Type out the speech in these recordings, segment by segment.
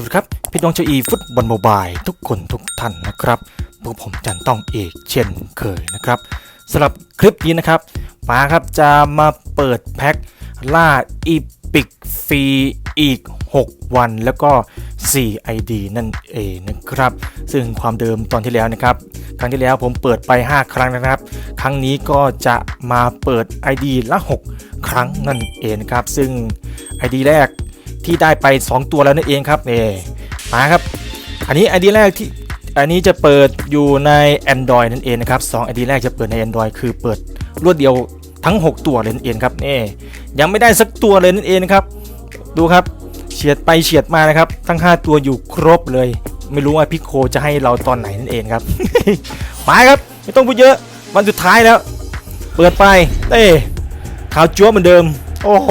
สวัสดีครับ พี่น้องชาวอีฟุตบอลโมบายทุกคนทุกท่านนะครับพวกผมจันต้องเอกเช่นเคยนะครับสำหรับคลิปนี้นะครับปาครับจะมาเปิดแพ็คล่าอีพิกฟรีอีก 6 วันแล้วก็ 4 ID นั่นเองนะครับ ซึ่งความเดิมตอนที่แล้วนะครับ ครั้งที่แล้วผมเปิดไป 5 ครั้งนะครับ ครั้งนี้ก็จะมาเปิด ID ละ 6 ครั้งนั่นเองนะครับ ซึ่ง ID แรก ที่ได้ไป 2 ตัวแล้วนั่นเองครับนี่มาครับ อันนี้ ID แรกที่อันนี้จะเปิดอยู่ใน Android นั่นเองนะครับ2 ID แรกจะเปิดใน Android คือเปิดรวดเดียวทั้ง 6 ตัวเลยนั่นเองครับนี่ยังไม่ได้สักตัวเลยนั่นเองนะครับ ดูครับเฉียดไปเฉียดมานะครับ ทั้ง 5 ตัวอยู่ครบเลย ไม่รู้ว่าพี่โคจะให้เราตอนไหนนั่นเองครับไปครับไม่ต้องพูดเยอะวันสุดท้ายแล้ว เปิดไปเต้ขาวจั๊วเหมือนเดิม โอ้โห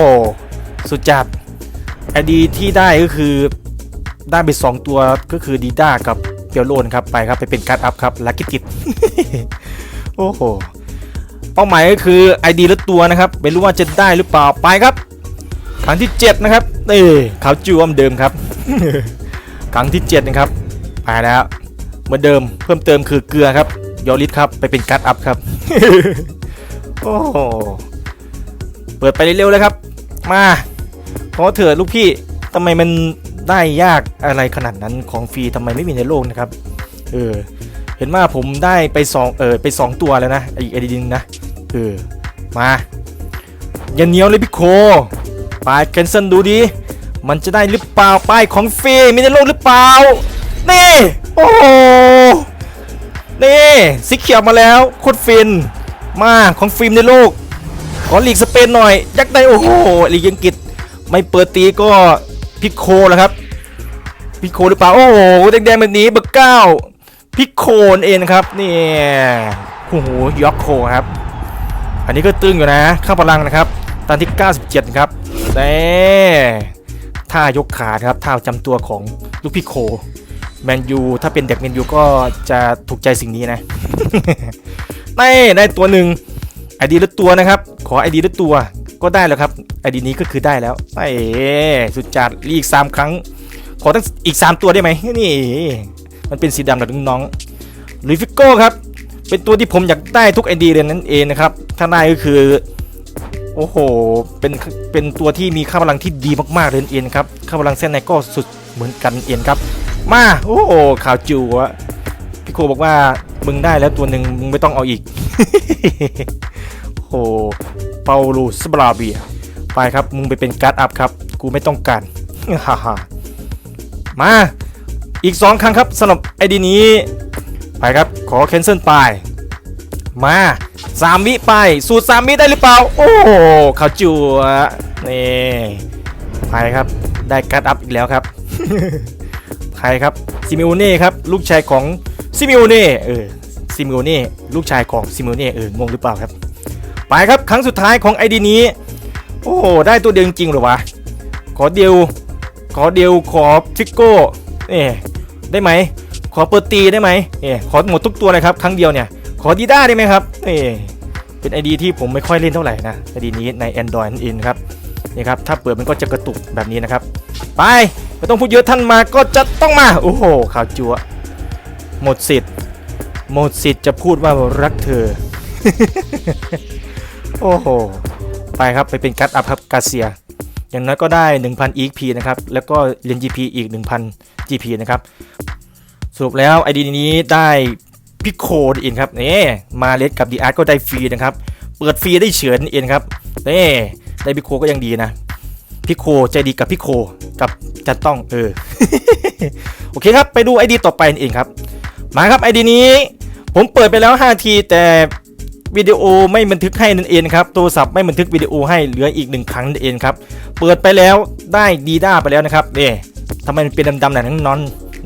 สุดจัด ไอดีที่ได้ก็คือได้ไป 2 ตัวก็คือดีด้ากับเปียวโลนครับไปครับไปเป็นการ์ดอัพครับลักกิกิตโอ้โหเป้าหมายก็คือไอดีละตัวนะครับไม่รู้ว่าจะได้หรือเปล่าไปครับครั้งที่ 7 นะครับเอ้ขาวจั๊วเหมือนเดิมครับครั้งที่ 7 นะครับไปแล้วเหมือนเดิมเพิ่มเติมคือเกลือครับยอริสครับไปเป็นการ์ดอัพครับโอ้โหเปิดไปเร็วๆเลยครับ มา ขอเถิดลูกพี่ทำไมมันได้ยากอะไรขนาดนั้นของฟรีทำไมไม่มีในโลกนะครับ เออ เห็นว่าผมได้ไปสองเออไปสองตัวแล้วนะอีกไอดีนึงนะ เออ มาอย่าเหนียวเลยพี่โคไปแคนเซิลดูดิ มันจะได้หรือเปล่าป้ายของฟรีมีในโลกหรือเปล่า นี่ โอ้โหนี่สีเขียวมาแล้วโคตรฟิน มาของฟิล์มในโลก ขอหลีกสเปนหน่อย ยักษ์ได้โอ้โหลีกอังกฤษ ไม่เปิดตีก็พิโคแล้วครับ พิโคหรือเปล่า โอ้โหแดงๆแบบนี้เบอร์เก้าพิโคนเองนะครับนี่โอ้โหยอกโคครับ อันนี้ก็ตึงอยู่นะข้าพลังนะครับตอนที่ 97 ครับเน่ท่ายกขาครับท่าจำตัวของลูกพิโคแมนยูถ้าเป็นเด็กแมนยูก็จะถูกใจสิ่งนี้นะนี่ได้ตัวหนึ่งไอดีละตัวนะครับ ขอไอดีละตัว ก็ได้แล้วครับไอดีนี้ก็คือได้แล้วไอ้สุดจัดอีกสามครั้ง ขอตั้งอีก3ตัวได้ไหมนี่ มันเป็นสีดำกับน้องลุยฟิโก้ครับ เป็นตัวที่ผมอยากได้ทุกไอดีเลยนั่นเองนะครับ ถ้าได้ก็คือ โอ้โห เป็น เป็นตัวที่มีค่าพลังที่ดีมากๆเลยนั่นเองครับ ค่าพลังเส้นในก็สุดเหมือนกันเองครับ มา โอ้โหข่าวจิวอะพี่โคบอกว่า มึงได้แล้วตัวหนึ่งมึงไม่ต้องเอาอีก โอ้เปาลูสบราเบีย ไปครับ มึงไปเป็นการ์ดอัพครับ กูไม่ต้องการฮ่าฮ่ามาอีก 2 ครั้งครับสำหรับไอดีนี้ ไปครับขอแคนเซิลไป มาสามวิไป สูตรสามวิได้หรือเปล่า โอ้เขาจัวนี่ไปครับได้การ์ดอัพอีกแล้วครับใครครับซิมิโอเน่ครับลูกชายของซิมิโอเน่เออซิมิโอเน่ลูกชายของซิมิโอเน่เอองงหรือเปล่าครับ ไปครับครั้งสุดท้ายของไอดีนี้ โอ้โหได้ตัวเดียวจริงๆหรอวะ ขอเดียว ขอเดียวขอฟิกโก้เนี่ได้ไหม ขอเปิดตีได้ไหมนี่ขอหมดทุกตัวเลยครับ ครั้งเดียวเนี่ย ขอดีด้าได้ไหมครับเนี่เป็นไอดีที่ผมไม่ค่อยเล่นเท่าไหร่นะไอดีนี้ใน Android นั่นเองครับนี่ครับถ้าเปิดมันก็จะกระตุกแบบนี้นะครับ ไปไม่ต้องพูดเยอะท่านมาก็จะต้องมา โอ้โหข่าวจัวหมดสิทธิ์หมดสิทธิ์จะพูดว่ารักเธอ โอ้โห ไปครับไปเป็นการ์ดอัพครับกาเซีย อย่างน้อยก็ได้ 1,000 EXP นะครับ แล้วก็เรียญ GP อีก 1,000 GP นะครับ สรุปแล้ว ID นี้ได้พิโคดเองครับนี่มาเลสกับดีอาร์ก็ได้ฟรีนะครับ เปิดฟรีได้เฉือนเองครับนี่ได้พิโคก็ยังดีนะพิโคใจดีกับพิโคกับจัดต้องเออโอเคครับ ไปดู ID ต่อไปเองครับ มาครับ ID นี้ ผมเปิดไปแล้ว 5 ทีแต่ วิดีโอไม่บันทึกให้นั่นเองครับโทรศัพท์ไม่บันทึกวิดีโอให้เหลืออีกหนึ่งครั้งนั่นเองครับเปิดไปแล้วได้ดีด้าไปแล้วนะครับนี่ทำไมมันเป็นดำๆหน่อยทั้งนอน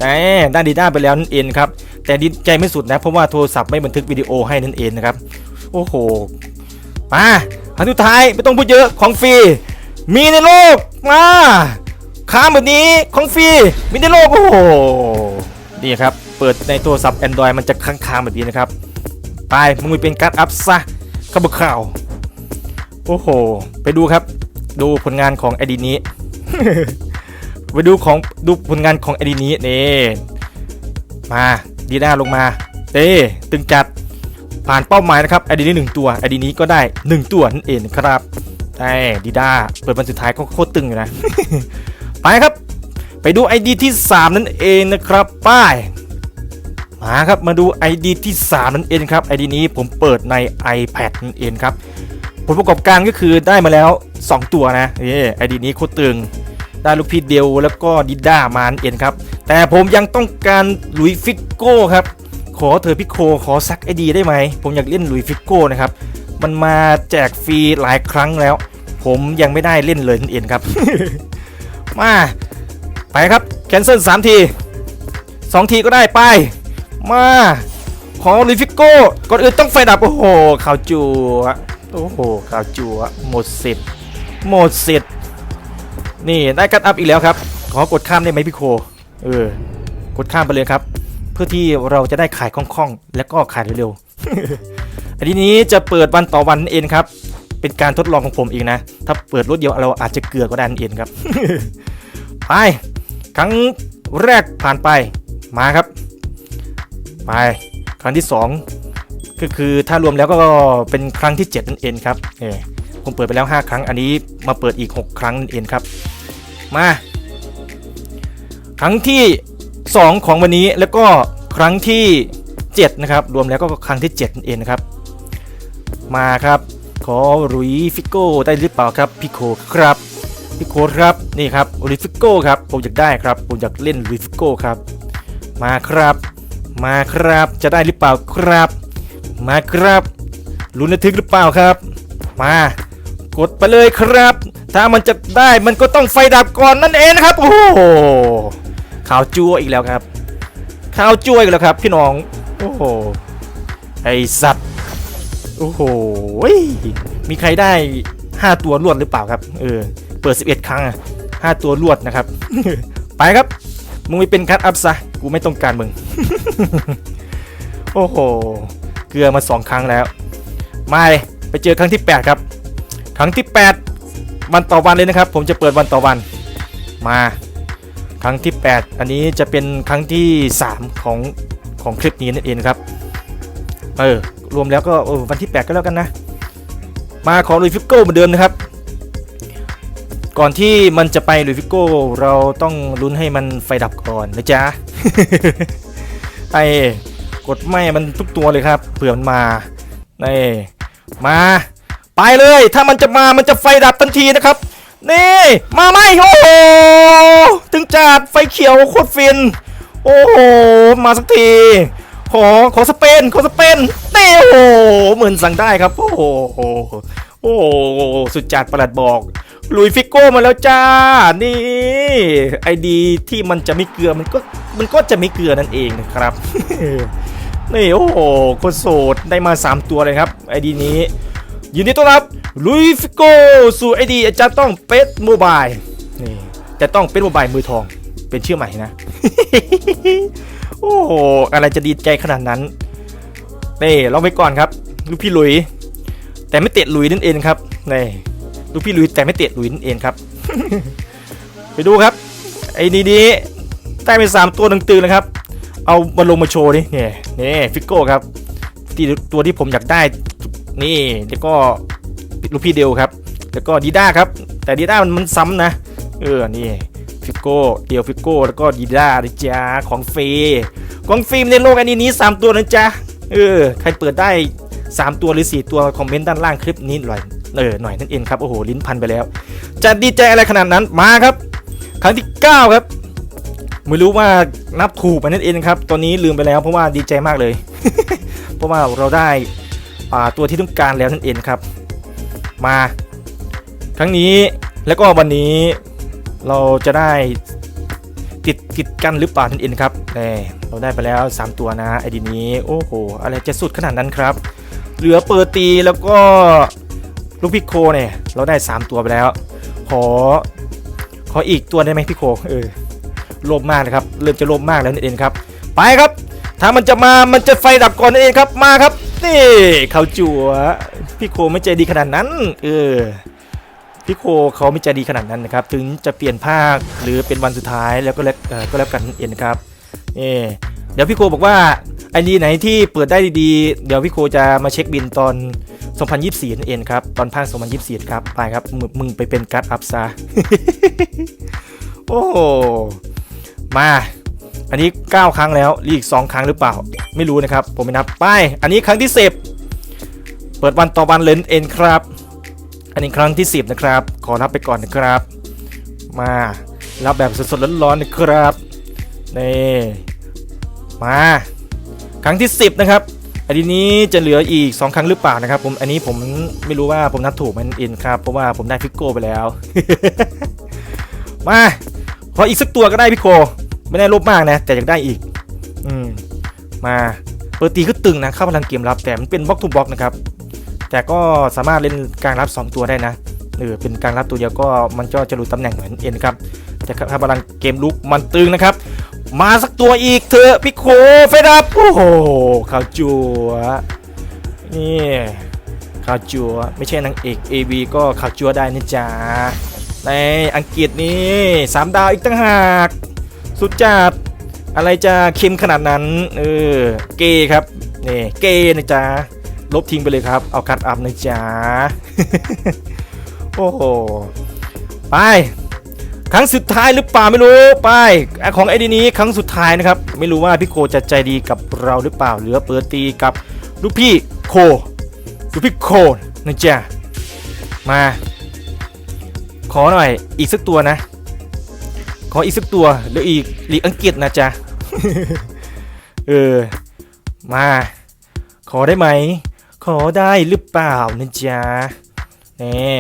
นี่ได้ดีด้าไปแล้วนั่นเองครับแต่ดีใจไม่สุดนะเพราะว่าโทรศัพท์ไม่บันทึกวิดีโอให้นั่นเองนะครับโอ้โหมาอันสุดท้ายไม่ต้องพูดเยอะของฟรีมีในโลกมาค้าแบบนี้ของฟรีมีในโลกโอ้โหนี่ครับเปิดในโทรศัพท์ Android มันจะค้างๆแบบนี้นะครับ ไปมึงไปเป็นการ์ดอัพซะข้าบข่าว โอ้โห ไปดูครับ ดูผลงานของไอดีนี้ ไปดูของดูผลงานของไอดีนี้นี่มาดีด้าลงมาเต้ตึงจัดผ่านเป้าหมายนะครับไอดีนี้หนึ่งตัวไอดีนี้ก็ได้หนึ่งตัวนั่นเองครับใช่ดีด้าเปิดวันสุดท้ายก็โคตรตึงอยู่นะ ไปครับ ไปดู ID ที่ 3 นั่นเองนะครับ ป้าย มาครับมาดู ID ที่ 3 นั่นเองครับ ID นี้ผมเปิดใน iPad นั่นเองครับ ผลประกอบการก็คือได้มาแล้ว 2 ตัวนะนี่ ID นี้โคตรตึงได้ลูกพี่เดียวแล้วก็ดิด้ามานั่นเองครับ แต่ผมยังต้องการหลุยฟิกโก้ครับ ขอเธอพี่โคขอซักไอดีได้ไหม ผมอยากเล่นหลุยฟิกโก้นะครับ มันมาแจกฟรีหลายครั้งแล้ว ผมยังไม่ได้เล่นเลยนั่นเองครับ มา ไปครับ แคนเซิลสามทีสองทีก็ได้ไป มาของลิฟิโก้ก่อนอื่นต้องไฟดับ โอ้โหข่าวจัวโอ้โหข่าวจัวหมดสิทธิ์หมดสิทธิ์นี่ได้กัดอัพอีกแล้วครับ ขอกดข้ามได้ไหมพี่โค เออกดข้ามไปเลยครับ เพื่อที่เราจะได้ขายคล่องๆ และก็ขายเร็วๆ อันนี้จะเปิดวันต่อวันนั่นเองครับ เป็นการทดลองของผมเองนะ ถ้าเปิดรถเดียวเราอาจจะเกลือก็ได้นั่นเองครับ ไป ครั้งแรกผ่านไป มาครับ ไปครั้งที่ 2 ก็คือถ้ารวมแล้วก็เป็นครั้งที่ 7 นั่นเองครับเออผมเปิดไปแล้ว 5 ครั้งอันนี้มาเปิดอีก 6 ครั้งนั่นเองครับมาครั้งที่ 2 ของวันนี้แล้วก็ครั้งที่ 7 นะครับ รวมแล้วก็ครั้งที่ 7 นั่นเองนะครับ มาครับ ขอรุยฟิโก้ได้หรือเปล่าครับพี่โคครับพี่โค้ครับนี่ครับลิฟิโก้ครับผมอยากได้ครับผมอยากเล่นลิฟิโก้ครับมาครับ มาครับ จะได้หรือเปล่าครับ มาครับลุ้นระทึกหรือเปล่าครับ มากดไปเลยครับ ถ้ามันจะได้มันก็ต้องไฟดับก่อนนั่นเองนะครับ โอ้โหข่าวจั่วอีกแล้วครับข่าวจั่วอีกแล้วครับ พี่น้องโอ้โหไอสัตว์โอ้โหมีใครได้ 5 ตัวรวดหรือเปล่าครับเออเปิด 11 ครั้งอะ5ตัวรวดนะครับ ไปครับ มึงไม่เป็นคัดอัพซะกูไม่ต้องการมึงโอ้โห เกลือมา2ครั้งแล้ว มาเลยไปเจอครั้งที่ 8 ครับ ครั้งที่ 8 วันต่อวันเลยนะครับ ผมจะเปิดวันต่อวัน มา ครั้งที่ 8 อันนี้จะเป็นครั้งที่ 3 ของของคลิปนี้นั่นเองครับ เออ รวมแล้วก็วันที่ 8 ก็แล้วกันนะ มาของลุยฟิโก้เหมือนเดิมนะครับ ก่อนที่มันจะไปลุยฟิโก้เราต้องลุ้นให้มันไฟดับก่อนนะจ๊ะ ไอ้กดไม่มันทุกตัวเลยครับเผื่อมันมานี่มา ไปเลย ถ้ามันจะมามันจะไฟดับทันทีนะครับ นี่ มาไหมโอ้โหถึงจัดไฟเขียวโคตรฟิน โอ้โห มาสักทีขอขอสเปนขอสเปนเต้โอ้โหเหมือนสั่งได้ครับ โอ้โห โอ้สุดจัดประหลัดบอก ลุยฟิโก้มาแล้วจ้า นี่ไอดีที่มันจะไม่เกลือมันก็มันก็จะไม่เกลือนั่นเองนะครับนี่โอ้โหคนโสดได้มา 3 ตัวเลยครับไอดีนี้ ยินดีต้อนรับลุยฟิโก้สู่ไอดีอาจารย์ต้องเป็ดโมบายนี่แต่ต้องเป็นโมบายมือทองเป็นชื่อใหม่นะ โอ้โหอะไรจะดีใจขนาดนั้นนี่ลองไปก่อนครับ ลูกพี่ลุย แต่ไม่เตะลุยนั่นเองครับนี่ลูกพี่ลุยแต่ไม่เตะลุยนั่นเองครับ ไปดูครับ ไอ้นี่นี้ได้ไปสามตัวตึงๆนะครับ เอามาลงมาโชว์นี่นี่นี่ฟิกโก้ครับที่ตัวที่ผมอยากได้นี่แล้วก็ลูกพี่เดียวครับ แล้วก็ดีด้าครับ แต่ดีด้ามันมันซ้ำนะ เออนี่ฟิโก้เดียวฟิโก้แล้วก็ดีด้านะจ๊ะของฟรีของฟรีในโลกอันนี้นี้3ตัวนะจ๊ะเออใครเปิดได้ 3 ตัวหรือ 4 ตัวคอมเมนต์ด้านล่างคลิปนี้หน่อยเออหน่อยนั่นเองครับโอ้โหลิ้นพันไปแล้ว จะดีใจอะไรขนาดนั้นมาครับ ครั้งที่ 9 ครับ ไม่รู้ว่านับถูกไปนั่นเองครับตอนนี้ลืมไปแล้วเพราะว่าดีใจมากเลย เพราะว่าเราได้ตัวที่ต้องการแล้วนั่นเองครับ มาครั้งนี้แล้วก็วันนี้เราจะได้ติดติดกันหรือเปล่านั่นเองครับนี่เราได้ไปแล้ว 3 ตัวนะไอดีนี้ โอ้โห อะไรจะสุดขนาดนั้นครับ เหลือเปิดตีแล้วก็ลูกพิโคเนี่ย เราได้ 3 ตัวไปแล้ว ขอ ขออีกตัวได้ไหมพี่โคเออโลภมากนะครับ เริ่มจะโลภมากแล้วนั่นเองครับ ไปครับ ถ้ามันจะมามันจะไฟดับก่อนนั่นเองครับมาครับ นี่เขาจั่วพี่โคไม่ใจดีขนาดนั้น เออพี่โคเขาไม่ใจดีขนาดนั้นนะครับ ถึงจะเปลี่ยนภาคหรือเป็นวันสุดท้ายแล้วก็แล้วเอ่อก็แล้วกันนั่นเองนครับนี่ เดี๋ยวพี่โคบอกว่าไอดีไหนที่เปิดได้ดีๆ เดี๋ยวพี่โคจะมาเช็คบินตอน 2024นั่นเองครับ ตอนภาค 2024 ครับ ไปครับ มึงไปเป็นการ์ดอัพซะโอ้ มา อันนี้ 9 ครั้งแล้วรีอีก 2 ครั้งหรือเปล่า ไม่รู้นะครับ ผมไม่นับ ไป อันนี้ครั้งที่ 10 เปิดวันต่อวันเลนเอ็นครับ อันนี้ครั้งที่ 10 นะครับ ขอนับไปก่อนนะครับ มา รับแบบสดๆร้อนๆนะครับ นี่ มา ครั้งที่ 10 นะครับ อันนี้จะเหลืออีก 2 ครั้งหรือเปล่านะครับผมอันนี้ผมไม่รู้ว่าผมนับถูกมันเอ็นครับ เพราะว่าผมได้ฟิกโกไปแล้ว มาขออีกสักตัวก็ได้พี่โคไม่ได้ลบมากนะ แต่อยากได้อีก อืม มาเปิดตีก็ตึงนะเข้าพลังเกมรับ แต่มันเป็นบล็อกทูบล็อกนะครับ แต่ก็สามารถเล่นกลางรับ 2 ตัวได้นะเออเป็นกลางรับตัวเดียวก็มันก็จะรู้ตำแหน่งเหมือนเอ็นครับแต่ถ้าพลังเกมลุกมันตึงนะครับ มาสักตัวอีกเถอะพี่โคเฟดับโอ้โหข่าวจัวนี่ข่าวจัวไม่ใช่นางเอก AV ก็ข่าวจัวได้นะจ๊ะในอังกฤษนี่สามดาวอีกตั้งหาก สุดจัดอะไรจะเค็มขนาดนั้นเออเกย์ครับนี่เกย์นะจ๊ะลบทิ้งไปเลยครับ เอาคัดอัพนะจ๊ะโอ้โหไป ครั้งสุดท้ายหรือเปล่าไม่รู้ไปของไอดีนี้ครั้งสุดท้ายนะครับ ไม่รู้ว่าพี่โคจะใจดีกับเราหรือเปล่าเหลือเปิดตีกับลูกพี่โคลูกพี่โคนะจ๊ะมา ขอหน่อยอีกสักตัวนะ ขออีกสักตัวหรืออีกลีกอังกฤษนะจ๊ะเออมา ขอได้ไหม ขอได้หรือเปล่านะจ๊ะนี่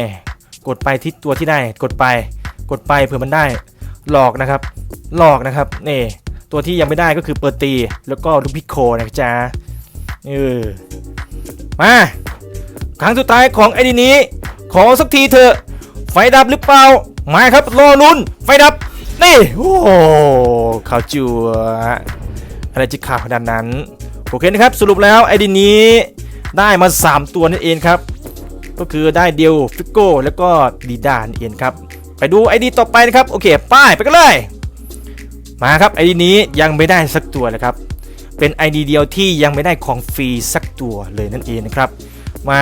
กดไปที่ตัวที่ได้กดไป กดไปเผื่อมันได้หลอกนะครับหลอกนะครับนี่ตัวที่ยังไม่ได้ก็คือเปิดตี แล้วก็ลูกพิโคนะจ๊ะเออมาครั้งสุดท้ายของไอ้ดีนี้ ขอสักทีเถอะ ไฟดับหรือเปล่ามาครับรอลุ้นไฟดับนี่โอ้โหข่าวจัวอะไรจะข่าวขนาดนั้นโอเคนะครับสรุปแล้วไอ้ดีนี้ได้มา 3 ตัวนั่นเองครับ ก็คือได้เดียวฟิโก้แล้วก็ดีดานนเองครับ ไปดูไอดีต่อไปนะครับโอเคป้ายไปกันเลย มาครับไอดีนี้ยังไม่ได้สักตัวนะครับเป็นไอดีเดียวที่ยังไม่ได้ของฟรีสักตัวเลยนั่นเองนะครับ มา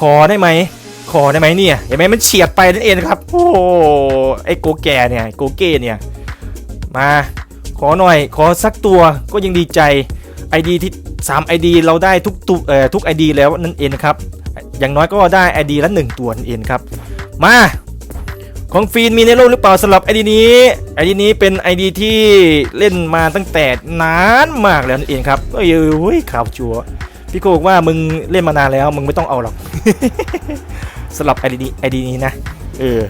ขอได้ไหมขอได้ไหมเนี่ยเห็นไหมมันเฉียดไปนั่นเองนะครับโอ้ไอโกแกเนี่ยโกเก้เนี่ยมาขอหน่อยขอสักตัวก็ยังดีใจ ID ที่ 3 ID เราได้ทุกตุเอ่อทุก ID แล้วนั่นเองนะครับอย่างน้อยก็ได้ ID ละ 1 ตัวนั่นเองครับมา ของฟีนมีในโลกหรือเปล่าสำหรับ ID นี้ ID นี้เป็น ID ที่เล่นมาตั้งแต่นานมากแล้วนั่นเองครับเอ้ยเฮ้ยข่าวจัวพี่โกบอกว่ามึงเล่นมานานแล้วมึงไม่ต้องเอาหรอกสำหรับ ID นี้ ID นี้นะเออ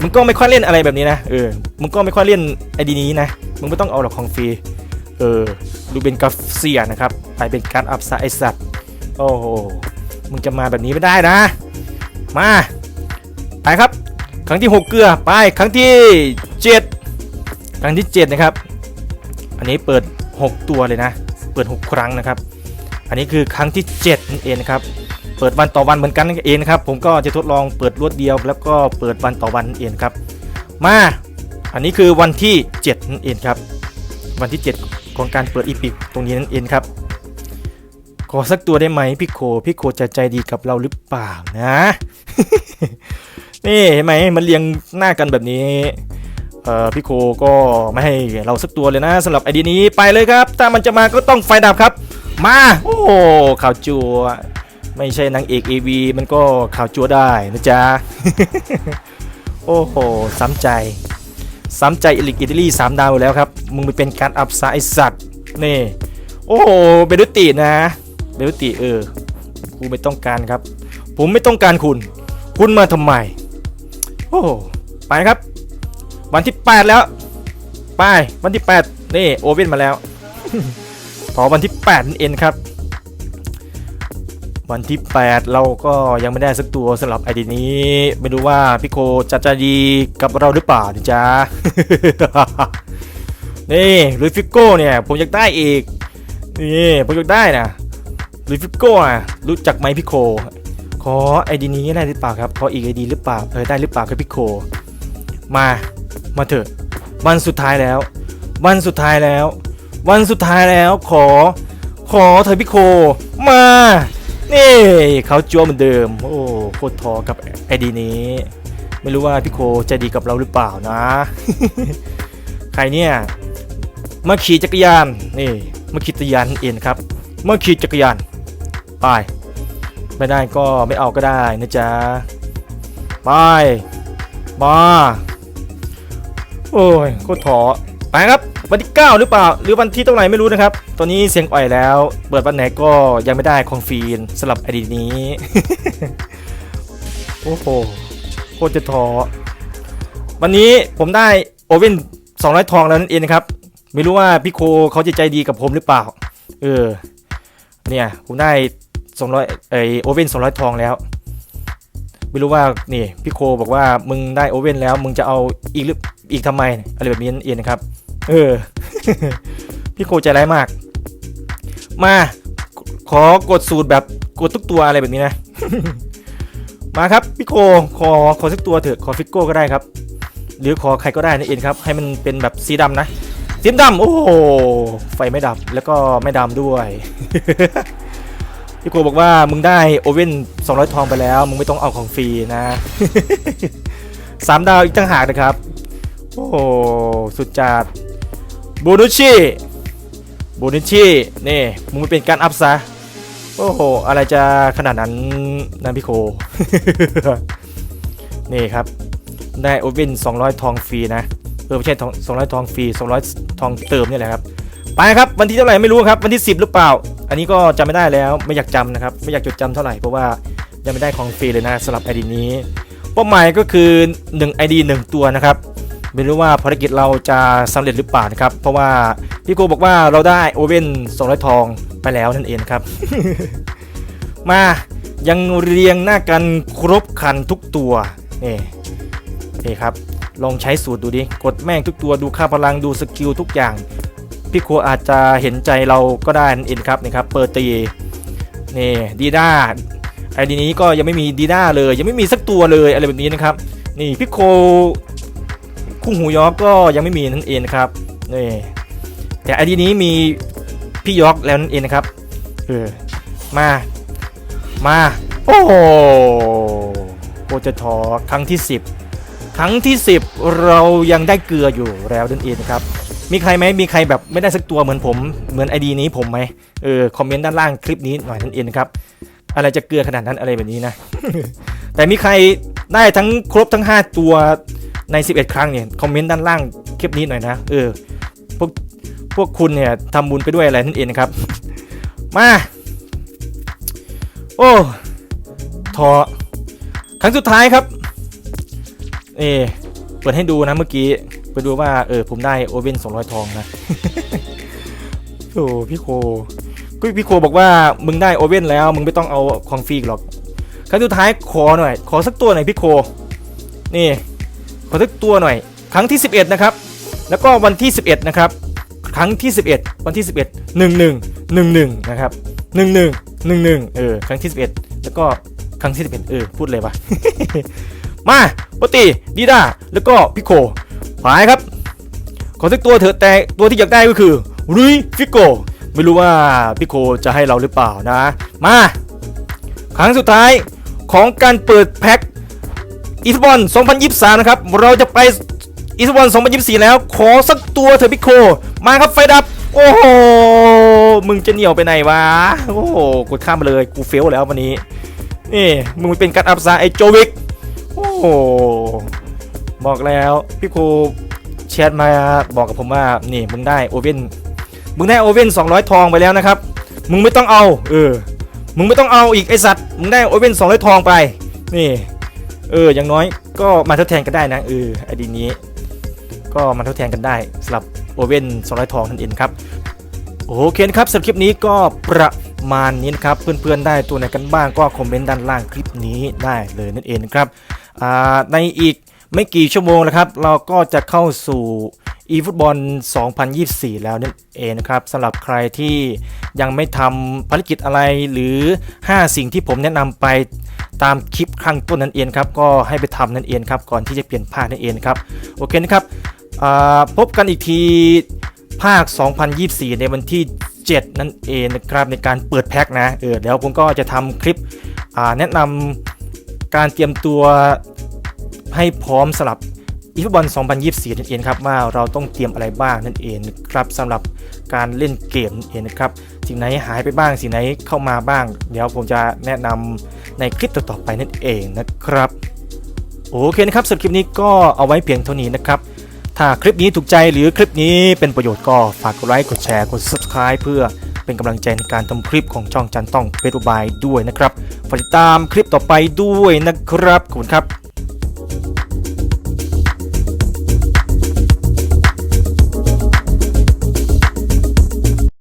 มึงก็ไม่ค่อยเล่นอะไรแบบนี้นะเออมึงก็ไม่ค่อยเล่น ID นี้นะมึงไม่ต้องเอาหรอกของฟรีเออดูเป็นกาเซียนะครับไปเป็นการอัพซะไอสัตว์โอ้โหมึงจะมาแบบนี้ไม่ได้นะ มาไปครับ ครั้งที่ 6 เกลือไปครั้งที่ 7 ครั้งที่ 7 นะครับ อันนี้เปิด 6 ตัวเลยนะ เปิด 6 ครั้งนะครับ อันนี้คือครั้งที่7นั่นเองนะครับเปิดวันต่อวันเหมือนกันนั่นเองนะครับ ผมก็จะทดลองเปิดรวดเดียว แล้วก็เปิดวันต่อวันนั่นเองครับ มา อันนี้คือวันที่7นั่นเองครับ วันที่ 7 ของการเปิดอีพิกตรงนี้นั่นเองครับ ขอสักตัวได้ไหมพี่โคพี่โคจะใจดีกับเราหรือเปล่านะ นี่เห็นไหมมันเรียงหน้ากันแบบนี้พี่โคก็ไม่ให้เราสักตัวเลยนะสำหรับไอเดียนี้ไปเลยครับ ถ้ามันจะมาก็ต้องไฟดับครับ มาโอ้ข่าวจัว ไม่ใช่นางเอก AV มันก็ข่าวจัวได้นะจ๊ะ โอ้โหซ้ำใจ ซ้ำใจอิลิกอิตาลีสามดาวอยู่แล้วครับ มึงไปเป็นการอัพไอสัตว์นี่ โอ้โหเบลุตินะเบลุติเออกูไม่ต้องการครับ ผมไม่ต้องการคุณ คุณมาทำไม โอ้ไปครับ วันที่ 8 แล้ว ไป วันที่ 8 นี่โอเว่นมาแล้ว พอวันที่8นั่นครับ วันที่ 8 เราก็ยังไม่ได้สักตัวสำหรับไอดีนี้ ไม่รู้ว่าพี่โคจะใจดีกับเราหรือเปล่าดิจ้านี่ลุยฟิโก้เนี่ย ผมอยากได้อีก นี่ผมอยากได้นะลุยฟิโก้อะรู้จักไหมพี่โค ขอไอดีนี้ได้หรือเปล่าครับขออีกไอดีหรือเปล่าเออได้หรือเปล่าครับพี่โคมามาเถอะวันสุดท้ายแล้ว วันสุดท้ายแล้ว วันสุดท้ายแล้วขอ ขอเธอพี่โคมานี่เขาจัวเหมือนเดิม โอ้โคตรทอกับไอดีนี้ ไม่รู้ว่าพี่โคใจดีกับเราหรือเปล่านะ ใครเนี่ยมาขี่จักรยานนี่มาขี่จักรยานนั่นครับมาขี่จักรยานไป ไม่ได้ก็ไม่เอาก็ได้นะจ๊ะไปมาโอ้ยโคตรถอไปครับวันที่ 9 หรือเปล่า หรือวันที่ตรงไหนไม่รู้นะครับ ตอนนี้เสียงอ่อยแล้ว เปิดวันไหนก็ยังไม่ได้คองฟีนสำหรับไอดีนี้ โอ้โหโคตรจะท้อวันนี้ผมได้โอเว่น200 ทองแล้วนั่นเองนะครับ ไม่รู้ว่าพี่โคเขาจะใจดีกับผมหรือเปล่า เออ เนี่ย ผมได้ 200ไอโอเว่น200ทองแล้ว ไม่รู้ว่านี่พี่โคบอกว่ามึงได้โอเว่นแล้ว มึงจะเอาอีกหรืออีกทำไมอะไรแบบนี้นั่นเองนะครับ เออ พี่โคใจร้ายมาก มาขอกดสูตรแบบกดทุกตัวอะไรแบบนี้นะ มาครับพี่โคขอขอสักตัวเถอะขอฟิกโก้ก็ได้ครับ หรือขอใครก็ได้นั่นเองครับ ให้มันเป็นแบบสีดำนะสีดำโอ้โหไฟไม่ดับแล้วก็ไม่ดำด้วย พี่โกบอกว่ามึงได้โอเว่น200 ทองไปแล้ว มึงไม่ต้องเอาของฟรีนะสามดาวอีกตั้งหากนะครับ โอ้โหสุดจัดบูนุชิบูนุชินี่มึงไม่เป็นการอัพซะโอ้โห อะไรจะขนาดนั้นนะพี่โค นี่ครับ ได้โอเว่น200 ทองฟรีนะ เออไม่ใช่ทอง200 ทองฟรี 200 ทองเติมนี่แหละครับ ไปครับวันที่เท่าไหร่ไม่รู้ครับวันที่ 10 หรือเปล่า อันนี้ก็จำไม่ได้แล้วไม่อยากจำนะครับไม่อยากจดจำเท่าไหร่เพราะว่ายังไม่ได้ของฟรีเลยนะสำหรับไอดีนี้เป้าหมายก็คือ1 ID 1 ตัวนะครับไม่รู้ว่าภารกิจเราจะสำเร็จหรือเปล่านะครับ เพราะว่าพี่โกบอกว่าเราได้โอเว่น200 ทองไปแล้วนั่นเองครับ มายังเรียงหน้ากันครบคันทุกตัวนี่นี่ครับ ลองใช้สูตรดูดิ กดแม่งทุกตัวดูค่าพลังดูสกิลทุกอย่าง พี่ครูอาจจะเห็นใจเราก็ได้นั่นเองครับนี่ครับเปิดตีนี่ดีด้าไอดีนี้ก็ยังไม่มีดีด้าเลย ยังไม่มีสักตัวเลยอะไรแบบนี้นะครับ นี่พี่โคคู่หูยอกก็ยังไม่มีนั่นเองครับนี่แต่ไอดีนี้มีพี่ยอกแล้วนั่นเองนะครับเออมามาโอ้โหโคจะทอครั้งที่ 10 ครั้งที่ 10 เรายังได้เกลืออยู่แล้วนั่นเองนะครับ มีใครไหมมีใครแบบไม่ได้สักตัวเหมือนผมเหมือนไอดีนี้ผมไหมเออคอมเมนต์ด้านล่างคลิปนี้หน่อยนั่นเองนะครับอะไรจะเกลือขนาดนั้นอะไรแบบนี้นะ แต่มีใครได้ทั้งครบทั้ง 5 ตัวใน 11 ครั้งเนี่ยคอมเมนต์ด้านล่างคลิปนี้หน่อยนะเออพวกพวกคุณเนี่ยทำบุญไปด้วยอะไรนั่นเองนะครับ มา โอ้ทอครั้งสุดท้ายครับเออเปิดให้ดูนะเมื่อกี้ ไปดูว่าเออผมได้โอเว่น200ทองนะโอ้พี่โคก็พี่โคบอกว่ามึงได้โอเว่นแล้ว มึงไม่ต้องเอาของฟรีหรอกครั้งสุดท้ายขอหน่อย ขอสักตัวหน่อยพี่โค นี่ ขอสักตัวหน่อย ครั้งที่ 11 นะครับ แล้วก็วันที่ 11 นะครับ ครั้งที่ 11 วันที่ 11 11 11 นะครับ 11 11 เออ ครั้งที่ 11 แล้วก็ครั้งที่ 11 เออ พูดเลยวะมาปกติดีด้า แล้วก็พิโค หาครับ ขอสักตัวเถอะแต่ตัวที่อยากได้ก็คือรุยฟิโก ไม่รู้ว่าพิโคจะให้เราหรือเปล่านะ มา ครั้งสุดท้ายของการเปิดแพ็คอีสบอล2023 นะครับ เราจะไปอีสบอล2024 แล้ว ขอสักตัวเถอะพิโค มาครับไฟดับ โอ้โห มึงจะเหนียวไปไหนวะ โอ้โหกดข้ามมาเลยกูเฟลแล้ววันนี้ นี่ มึงเป็นการอัพซาไอโจวิก โอ้โห บอกแล้วพี่ครูแชทมาบอกกับผมว่านี่มึงได้โอเว่นมึงได้โอเว่น200 ทองไปแล้วนะครับ มึงไม่ต้องเอาเออมึงไม่ต้องเอาอีกไอสัตว์มึงได้โอเว่น200 ทองไป นี่ เอออย่างน้อยก็มาทดแทนกันได้นะเออไอดีนี้ ก็มาทดแทนกันได้สำหรับโอเว่น200 ทองนั่นเองครับโอเคนะครับสำหรับคลิปนี้ก็ประมาณนี้นะครับ เพื่อนๆได้ตัวไหนกันบ้างก็คอมเมนต์ด้านล่างคลิปนี้ได้เลยนั่นเองนะครับในอีก ไม่กี่ชั่วโมงนะครับ เราก็จะเข้าสู่ eFootball 2024 แล้วนั่นเองนะครับสำหรับใครที่ยังไม่ทำภารกิจอะไรหรือ 5 สิ่งที่ผมแนะนำไปตามคลิปข้งต้นนั่นเองครับ ก็ให้ไปทำนั่นเองครับ ก่อนที่จะเปลี่ยนภาคนั่นเองครับ โอเคนะครับพบกันอีกทีภาค 2024 ในวันที่ 7 นั่นเองนะครับในการเปิดแพ็คนะเออเดี๋ยวผมก็จะทำคลิปแนะนำการเตรียมตัว ให้พร้อมสำหรับอีฟบอล 2024 นั่นเองครับว่าเราต้องเตรียมอะไรบ้างนั่นเองครับสำหรับการเล่นเกมนั่นเองนะครับสิ่งไหนหายไปบ้างสิ่งไหนเข้ามาบ้าง เดี๋ยวผมจะแนะนำในคลิปต่อๆไปนั่นเองนะครับโอเคนะครับสำหรับคลิปนี้ก็เอาไว้เพียงเท่านี้นะครับ ถ้าคลิปนี้ถูกใจหรือคลิปนี้เป็นประโยชน์ก็ฝากกดไลค์กดแชร์กด subscribe เพื่อเป็นกำลังใจในการทำคลิปของช่องจันต้องเป็นอุบายด้วยนะครับฝากติดตามคลิปต่อไปด้วยนะครับขอบคุณครับ